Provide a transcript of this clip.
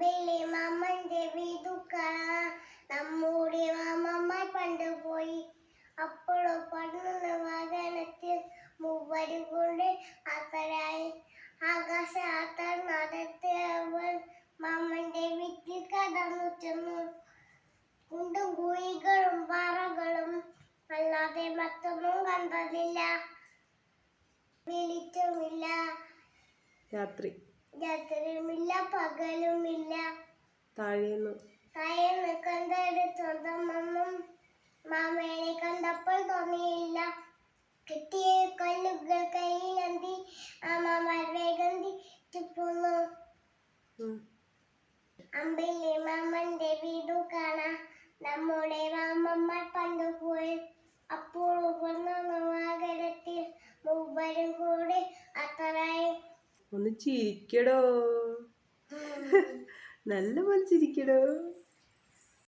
അമ്പിളി മാമന്റെ വീതു കാണാൻ നമ്മുടെ മാമന്മാർ പണ്ട് പോയി. അപ്പോഴോ പണ്ടുള്ള വാഹനത്തിൽ മൂവരും കൊണ്ട് അത്തരായി ആകാശ ആത്താൻ നടത്തിയവൾ മാമന്റെ വീട്ടിൽ കടന്നു ചെന്നു. കുണ്ടും കുഴികളും പാറകളും അല്ലാതെ മറ്റൊന്നും കണ്ടതില്ല. വെളിച്ചമില്ല. രാത്രി. രാത്രിയുമില്ല പകലുമില്ല. താഴേന്ന്. കയന്ന് കണ്ടൊരു സ്വന്തമൊന്നും മാമേനെ കണ്ടപ്പോൾ തോന്നിയില്ല. കിട്ടിയ കല്ലുകൾ കയ്യിലന്തി മാമാർ വേഗം തിരിച്ചു പോന്നു ഉം. അമ്പിളി മാമന്റെ വീടു കാണാൻ നമ്മുടെ മാമന്മാർ പണ്ടുപോയി. അപ്പോൾ അപ്പോൾ നവാകരത്തിൽ മൂവരും ഒന്ന് ചിരിക്കടോ. നല്ല പോലെ ചിരിക്കടോ.